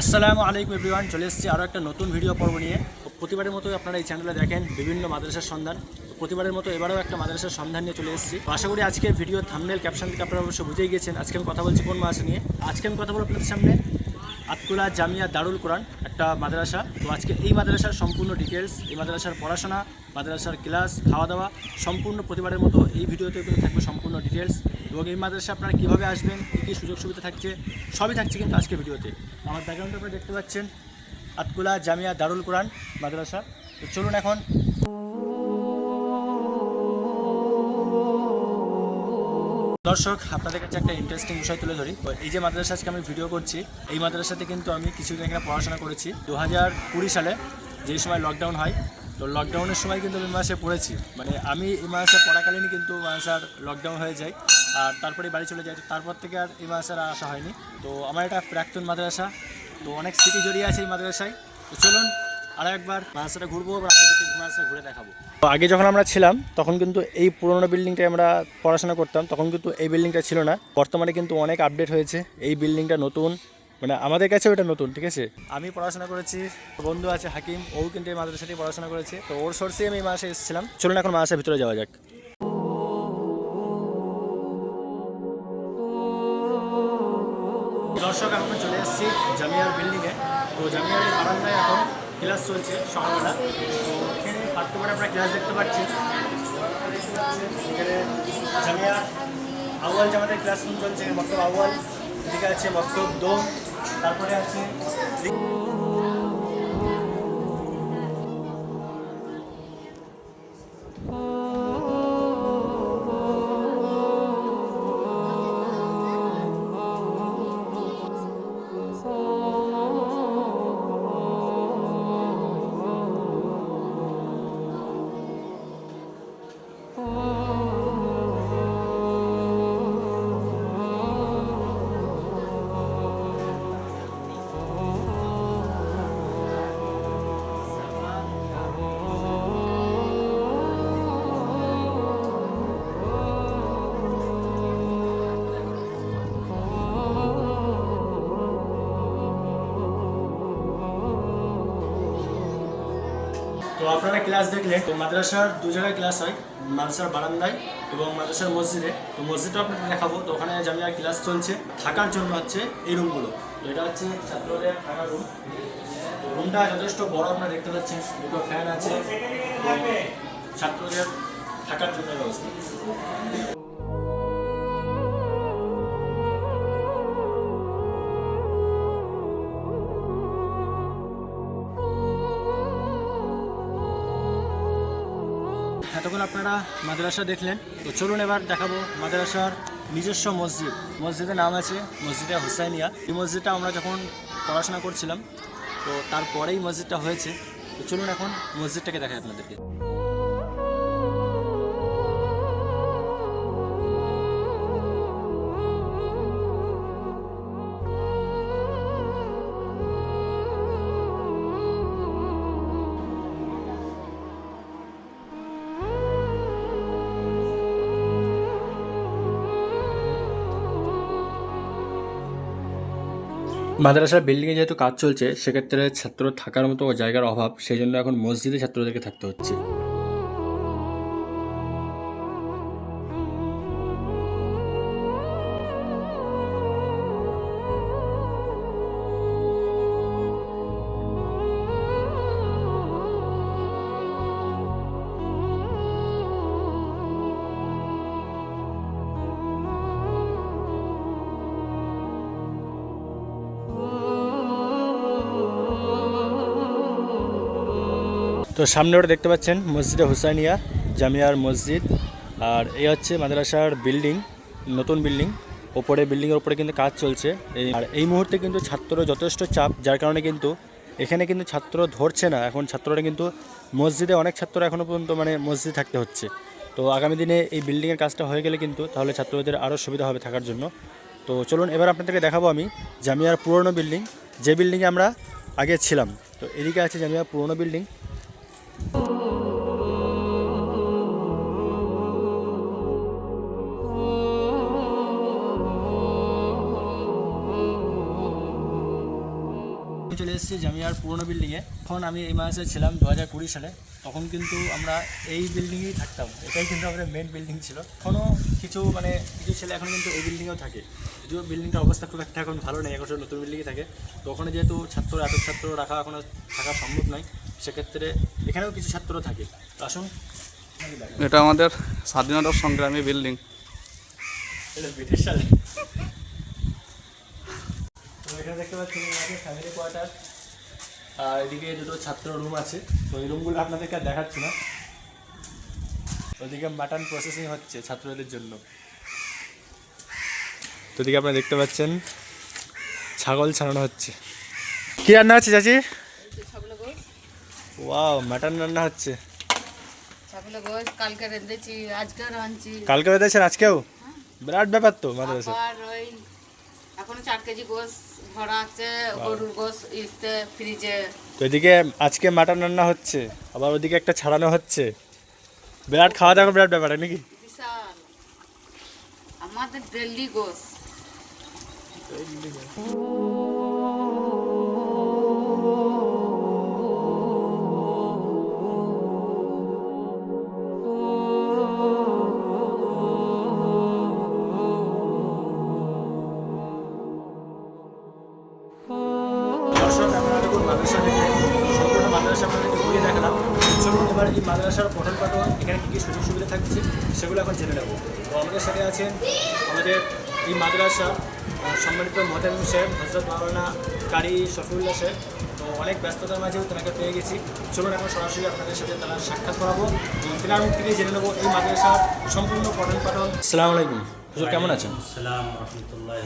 আসসালামু আলাইকুম এভরিওয়ান, চলে এসেছি আরও একটা নতুন ভিডিও পর্ব নিয়ে। প্রতিবারের মতো আপনারা এই চ্যানেলে দেখেন বিভিন্ন মাদ্রাসার সন্ধান। প্রতিবারের মতো এবারেও একটা মাদ্রাসার সন্ধান নিয়ে চলে এসেছি। আশা করি আজকের ভিডিও থামনেল ক্যাপশন থেকে আপনারা অবশ্যই বুঝেই গেছেন। আজকে আমি কথা বলছি কোন মাস নিয়ে। আজকে আমি কথা বলব আপনাদের সামনে আতকুলা জামিয়া দারুল কোরআন। একটা মাদ্রাসা। তো আজকে এই মাদ্রাসার সম্পূর্ণ ডিটেলস এই মাদ্রাসার পড়াশোনা, মাদ্রাসার ক্লাস খাওয়া দাওয়া সম্পূর্ণ প্রতিবারের মতো এই ভিডিওতে কিন্তু থাকবে সম্পূর্ণ ডিটেলস এবং এই মাদ্রাসা আপনারা কীভাবে আসবেন, কী কী সুযোগ সুবিধা থাকছে, সবই থাকছে কিন্তু আজকে ভিডিওতে। আমার ব্যাকগ্রাউন্ডে আপনারা দেখতে পাচ্ছেন, আতকুলা জামিয়া দারুল কোরআন মাদ্রাসা। তো চলুন এখন দর্শক, আপনাদের কাছে একটা ইন্টারেস্টিং বিষয় তুলে ধরি। এই যে মাদ্রাসা আজকে আমি ভিডিও করছি, এই মাদ্রাসাতে কিন্তু আমি কিছুদিন এখানে পড়াশোনা করেছি। দু হাজার কুড়ি সালে যেই সময় লকডাউন হয়, তো লকডাউনের সময় কিন্তু আমি মাসে পড়েছি। মানে আমি এই মাসে পড়াকালীনই কিন্তু মাসার লকডাউন হয়ে যায়। আর তারপরে বাড়ি চলে যাই তারপর থেকে আর এই মাসের আর আসা হয়নি। তো আমার এটা প্রাক্তন মাদ্রাসা, তো অনেক স্মৃতি জড়িয়ে আছে এই মাদ্রাসায়। তো চলুন একবার মাদ্রাসাটা ঘুরবো ঘুরে দেখাবো। তো আগে যখন আমরা ছিলাম, তখন কিন্তু এই পুরোনো বিল্ডিংটায় আমরা পড়াশোনা করতাম, তখন কিন্তু এই বিল্ডিংটা ছিল না। বর্তমানে কিন্তু অনেক আপডেট হয়েছে, এই বিল্ডিংটা নতুন মানে আমাদের কাছেও এটা নতুন, ঠিক আছে? আমি পড়াশোনা করেছি, বন্ধু আছে হাকিম, ও কিন্তু এই মাদ্রাসাতেই পড়াশোনা করেছে, তো ওর সোর্সে আমি মাসে এসেছিলাম। চলুন এখন মাসের ভিতরে যাওয়া যাক। দর্শক, এখন চলে এসেছি জামিয়ার বিল্ডিংয়ে। তো জামিয়ার বারান্দায় এখন ক্লাস চলছে সকালবেলা। তো এখানে পাঠ্য করে আমরা ক্লাস দেখতে পাচ্ছি। এখানে জামিয়া আউয়াল জামাতের ক্লাসরুম চলছে, মক্তব আউয়াল। এদিকে আছে মক্তব দোম তারপরে আছে আপনারা ক্লাস দেখলে, তো মাদ্রাসার দু জায়গায় ক্লাস হয়, মাদ্রাসার বারান্দায় এবং মাদ্রাসার মসজিদে। তো মসজিদটা আপনাদের দেখাবো, তো ওখানে জামিয়ার ক্লাস চলছে। থাকার জন্য হচ্ছে এই রুমগুলো তো এটা হচ্ছে ছাত্রদের থাকার রুম রুমটা যথেষ্ট বড়, আপনারা দেখতে পাচ্ছেন, দুটো ফ্যান আছে। ছাত্রদের থাকার জন্য ব্যবস্থা। আপনারা মাদ্রাসা দেখলেন। তো চলুন এবার দেখাবো মাদ্রাসার নিজস্ব মসজিদ। মসজিদের নাম আছে মসজিদে হুসাইনিয়া। এই মসজিদটা আমরা যখন পড়াশোনা করছিলাম, তো তারপরেই মসজিদটা হয়েছে। তো চলুন এখন মসজিদটাকে দেখাই আপনাদেরকে। মাদ্রাসার বিল্ডিংয়ে যেহেতু কাজ চলছে, সেক্ষেত্রে ছাত্র থাকার মতো জায়গার অভাব, সেই জন্য এখন মসজিদে ছাত্রদেরকে থাকতে হচ্ছে। তো সামনে ওটা দেখতে পাচ্ছেন, মসজিদে হুসাইনিয়া জামিয়ার মসজিদ। আর এই হচ্ছে মাদ্রাসার বিল্ডিং, নতুন বিল্ডিং। ওপরে বিল্ডিংয়ের ওপরে কিন্তু কাজ চলছে। এই আর এই মুহূর্তে কিন্তু ছাত্র যথেষ্ট চাপ, যার কারণে কিন্তু এখানে কিন্তু ছাত্র ধরছে না। এখন ছাত্ররা কিন্তু মসজিদে অনেক ছাত্র এখনও পর্যন্ত মানে মসজিদে থাকতে হচ্ছে। তো আগামী দিনে এই বিল্ডিংয়ের কাজটা হয়ে গেলে কিন্তু তাহলে ছাত্রদের আরও সুবিধা হবে থাকার জন্য। তো চলুন, এবার আপনাদেরকে দেখাবো আমি জামিয়ার পুরনো বিল্ডিং। যে বিল্ডিংয়ে আমরা আগে ছিলাম, তো এদিকে আছে জামিয়ার পুরনো বিল্ডিং। চলে এসেছি জামিয়ার পুরনো বিল্ডিংয়ে তখন আমি এই মাসে ছিলাম দু হাজার কুড়ি সালে। তখন কিন্তু আমরা এই বিল্ডিংয়েই থাকতাম। এটাই কিন্তু আমাদের মেন বিল্ডিং ছিল। এখনও কিছু মানে কিছু ছেলে এখন কিন্তু এই বিল্ডিংয়েও থাকে। যদিও বিল্ডিংটার অবস্থা খুব একটা এখন ভালো নেই এখন নতুন বিল্ডিংয়ে থাকে। তো ওখানে যেহেতু ছাত্র এত ছাত্র রাখা এখনও থাকা সম্ভব নয় সেক্ষেত্রে এখানেও কিছু ছাত্র থাকে। আসুন এটা আমাদের স্বাধীনতা সংগ্রামী বিল্ডিং এটা ব্রিটিশ সালে। এখানে দেখতে পাচ্ছেন ফ্যামিলি কোয়ার্টার আর এদিকে দুটো ছাত্র রুম আছে। তো এই রুমগুলো আপনাদেরকে আর দেখাচ্ছি না। ওদিকে মাটন প্রসেসিং হচ্ছে ছাত্রদের জন্য। তো এদিকে আপনারা দেখতে পাচ্ছেন ছাগল ছাড়ানো হচ্ছে। কি রান্না হচ্ছে চাচি? ওয়াও মাটন রান্না হচ্ছে। কালকে রেঁধেছি আজকে রাঁধছি। কালকে বেঁধেছেন আজকেও? বিরাট ব্যাপার তো মাদ্রাসা। এখনও চার কেজি গোস ভরা আছে গরুর গোস ইতে ফ্রিজে। তো এদিকে আজকে মাটন রান্না হচ্ছে আবার ওদিকে একটা ছাড়ানো হচ্ছে। বিরাট খাওয়া দাওয়া বিরাট ব্যাপার নাকি? বিশাল। আমাদের ডেলি গোস। এই মাদ্রাসার পঠন পাঠন এখানে কী কী সুযোগ সুবিধা থাকছে সেগুলো এখন জেনে নেব। তো আমাদের সাথে আছেন আমাদের এই মাদ্রাসা সম্মানিত মহতামিম সাহেব হজরত মাওলানা কারি শফিউল্লাহ সাহেব। তো অনেক ব্যস্ততার মাঝেও তেনাকে পেয়ে গেছি। চলুন এখন সরাসরি আপনাদের সাথে তারা সাক্ষাৎ করাবো। এবং তেনার মুখ থেকে জেনে নেব এই মাদ্রাসার সম্পূর্ণ পঠন পাঠন। আসসালামু আলাইকুম। হুজুর কেমন আছেন? সালাম রহমতুল্লাহ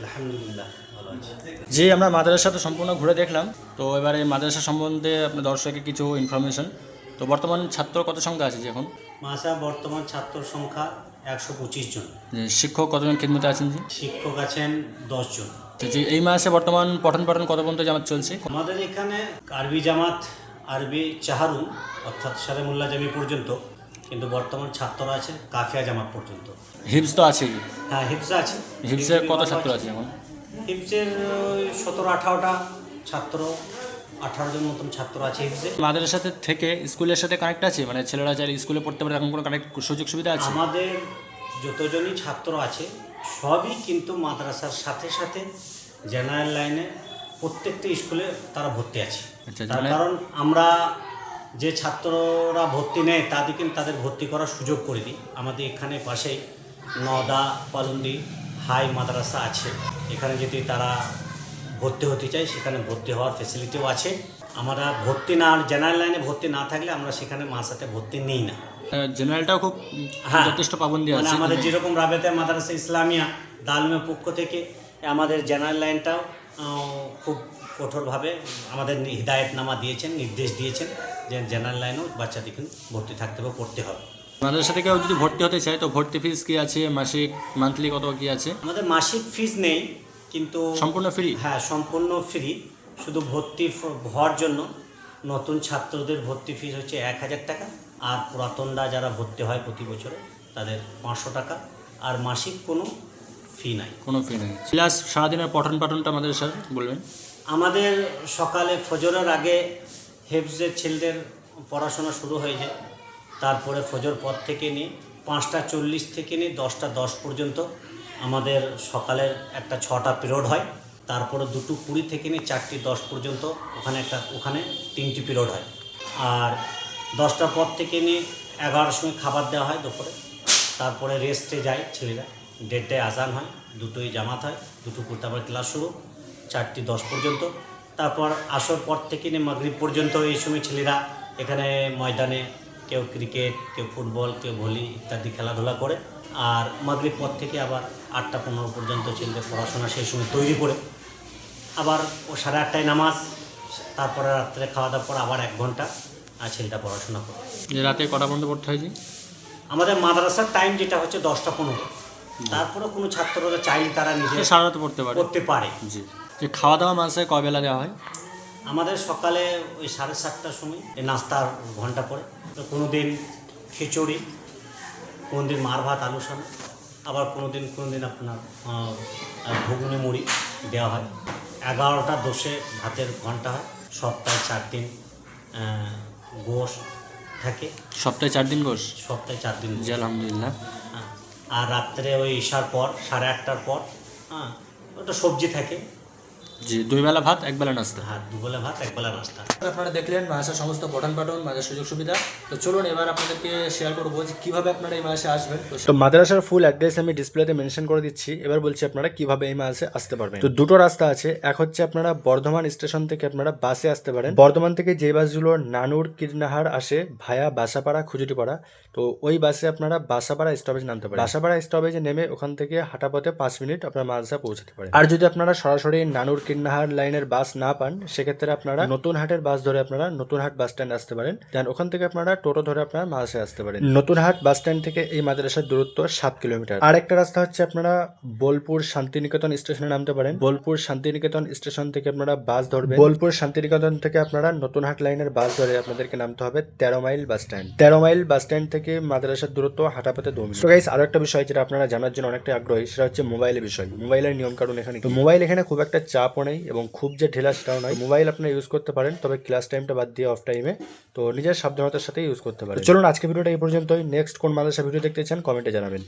আলহামদুলিল্লাহ জি আমরা মাদ্রাসা তো সম্পূর্ণ ঘুরে দেখলাম। তো এবারে মাদ্রাসা সম্বন্ধে আপনার দর্শকের কিছু ইনফরমেশন তো বর্তমান ছাত্র কত সংখ্যা আছে যে এখন? মাসা বর্তমান ছাত্র সংখ্যা একশো পঁচিশ জন। শিক্ষক কতজন খেদমতে আছেন জি? শিক্ষক আছেন দশ জন। তো যে এই মাসে বর্তমান পঠন পাঠন কত পর্যন্ত জামাত চলছে? আমাদের এখানে আরবি জামাত আরবি চাহারুন অর্থাৎ সালেমুল্লাহ জামি পর্যন্ত কিন্তু বর্তমান ছাত্ররা আছে কাফিয়া জামাত পর্যন্ত। হিপস তো আছে হ্যাঁ হিপসা আছে। হিপসে কত ছাত্র আছে এখন? হিপসের সতেরো আঠারোটা ছাত্র আঠারো জন মতন ছাত্র আছে হিপসে মাদ্রাসাতে থেকে স্কুলের সাথে কানেক্ট আছে? মানে ছেলেরা চাইলে স্কুলে পড়তে পারে এরকম কোনো কানেক্ট সুযোগ সুবিধা আছে? আমাদের যতজনই ছাত্র আছে সবই কিন্তু মাদ্রাসার সাথে সাথে জেনারেল লাইনে প্রত্যেকটা স্কুলে তারা ভর্তি আছে। আচ্ছা, তার মানে- কারণ আমরা যে ছাত্ররা ভর্তি নেয় তাদের কিন্তু তাদের ভর্তি করার সুযোগ করে দিই। আমাদের এখানে পাশেই নদা পালুন্দি হাই মাদ্রাসা আছে। এখানে যদি তারা ভর্তি হতে চাই সেখানে ভর্তি হওয়ার ফেসিলিটিও আছে। আমরা ভর্তি না জেনারেল লাইনে ভর্তি না থাকলে আমরা সেখানে মাসাতে ভর্তি নিই না। জেনারেলটাও খুব হ্যাঁ। যথেষ্ট পাবন্দি মানে আছে। আমাদের যেরকম রাবেতে মাদ্রাসা ইসলামিয়া দালমের পক্ষ থেকে আমাদের জেনারেল লাইনটাও খুব কঠোরভাবে আমাদের হিদায়তনামা দিয়েছেন নির্দেশ দিয়েছেন যে জেনারেল লাইনেও বাচ্চাদের কিন্তু ভর্তি থাকতে হবে পড়তে হবে। মাদ্রাসা থেকে যদি ভর্তি হতে চায় তো ভর্তি ফিস কি আছে মাসিক মান্থলি কত কি আছে? আমাদের মাসিক ফিস নেই কিন্তু সম্পূর্ণ ফ্রি হ্যাঁ সম্পূর্ণ ফ্রি শুধু ভর্তি হওয়ার জন্য। নতুন ছাত্রদের ভর্তি ফিস হচ্ছে এক হাজার টাকা আর পুরাতনরা যারা ভর্তি হয় প্রতি বছরে তাদের পাঁচশো টাকা আর মাসিক কোনো ফি নাই। কোনো ফি নাই। ক্লাস সারাদিনের পঠন পাঠনটা আমাদের স্যার বলবেন? আমাদের সকালে ফজরের আগে হেফজের ছেলেদের পড়াশোনা শুরু হয়ে যায়। তারপরে ফজর পর থেকে নিয়ে পাঁচটা চল্লিশ থেকে নিয়ে দশটা দশ পর্যন্ত আমাদের সকালের একটা ছটা পিরিয়ড হয়, তারপরে দুটো কুড়ি থেকে নিয়ে চারটি দশ পর্যন্ত ওখানে একটা, ওখানে তিনটি পিরিয়ড হয়। আর দশটার পর থেকে নিয়ে এগারোটার সময় খাবার দেওয়া হয় দুপুরে, তারপরে রেস্টে যায় ছেলেরা, দেড়টায় আজান হয় দুটোই জামাত হয়, দুটো আবার ক্লাস শুরু, চারটি দশ পর্যন্ত। তারপর আসর পর থেকে নিয়ে মাগরিব পর্যন্ত এই সময় ছেলেরা এখানে ময়দানে কেউ ক্রিকেট কেউ ফুটবল কেউ ভলি ইত্যাদি খেলাধুলা করে। আর মাগরিব পর থেকে আবার আটটা পনেরো পর্যন্ত ছেলেদের পড়াশোনা সেই সময় তৈরি করে। আবার ও সাড়ে আটটায় নামাজ তারপরে রাত্রে খাওয়া দাওয়ার পর আবার এক ঘণ্টা আর ছেলেটা পড়াশোনা করে। রাতে কটা পর্যন্ত পড়তে হয় আমাদের মাদ্রাসার টাইম যেটা হচ্ছে দশটা পনেরো। তারপরে কোনো ছাত্ররা চাইলে তারা নিজে সারা রাতে পড়তে পারে। করতে পারে। জি। যে খাওয়া দাওয়া মাসে কয় বেলা দেওয়া হয়? আমাদের সকালে ওই সাড়ে সাতটার সময় নাস্তার ঘণ্টা পরে কোনো দিন খিচুড়ি কোনো দিন মার ভাত আলু সানা আবার কোনো দিন কোনো দিন আপনার ঘুগনি মুড়ি দেওয়া হয়। এগারোটা দোষে ভাতের ঘণ্টা হয় সপ্তাহে চার দিন গোশ থাকে। সপ্তাহে চার দিন গোস সপ্তাহে চার দিন গোশ। জি আলহামদুলিল্লাহ। হ্যাঁ আর রাত্রে ওই ঈশার পর সাড়ে আটটার পর হ্যাঁ ওটা সবজি থাকে। জি দুই বেলা ভাত এক বেলা নাস্তা। হ্যাঁ দুবেলা ভাত একবেলা নাস্তা। আপনারা দেখলেন মাসের সমস্ত পঠন পাঠন মাসের সুযোগ সুবিধা। তো চলুন এবার আপনাদেরকে শেয়ার করব যে কীভাবে আপনারা এই মাসে আসবেন। তো মাদ্রাসার ফুল অ্যাড্রেস আমি ডিসপ্লেতে মেনশন করে দিচ্ছি। এবার বলছি আপনারা কীভাবে এই মাসে আসতে পারবেন। তো দুটো রাস্তা আছে। এক হচ্ছে আপনারা বর্ধমান স্টেশন থেকে আপনারা বাসে আসতে পারেন। বর্ধমান থেকে যে বাসগুলো নানুর কিরনাহার আসে ভায়া বাসাপাড়া খুজুটিপাড়া তো ওই বাসে আপনারা বাসাপাড়া স্টপেজ নামতে পারেন। বাসাপাড়া স্টপেজে নেমে ওখান থেকে হাঁটা পথে পাঁচ মিনিট আপনারা মাদ্রাসা পৌঁছাতে পারেন। আর যদি আপনারা সরাসরি নানুর কিন্নাহার লাইনের বাস না পান, সেক্ষেত্রে আপনারা নতুন হাটের বাস ধরে আপনারা নতুন হাট বাস স্ট্যান্ড আসতে পারেন। দেন ওখান থেকে আপনারা টোটো ধরে আপনারা মাদ্রাসায় আসতে পারেন। নতুন হাট বাস স্ট্যান্ড থেকে এই মাদ্রাসার দূরত্ব সাত কিলোমিটার। আর একটা রাস্তা হচ্ছে আপনারা বোলপুর শান্তিনিকেতন স্টেশনে নামতে পারেন। বোলপুর শান্তিনিকেতন স্টেশন থেকে আপনারা বাস ধরবেন। বোলপুর শান্তিনিকেতন থেকে আপনারা নতুন হাট লাইনের বাস ধরে আপনাদেরকে নামতে হবে তেরো মাইল বাস স্ট্যান্ড তেরো মাইল বাস স্ট্যান্ড থেকে মাদ্রাসার দূরত্ব হাঁটাপথে দু গাইস আরও একটা বিষয় যেটা আপনারা জানার জন্য অনেকটা আগ্রহী, সেটা হচ্ছে মোবাইলের বিষয়। মোবাইলের নিয়ম কারণ এখানে মোবাইল এখানে খুব একটা চাপও নেই এবং খুব যে ঢেলা সেটাও নয়। মোবাইল আপনারা ইউজ করতে পারেন, তবে ক্লাস টাইমটা বাদ দিয়ে অফ টাইমে তো নিজের সাবধানতার সাথে ইউজ করতে পারেন। চলুন আজকে ভিডিওটা এই পর্যন্তই। নেক্সট কোন মাদ্রাসা ভিডিও দেখতে চান কমেন্টে জানাবেন।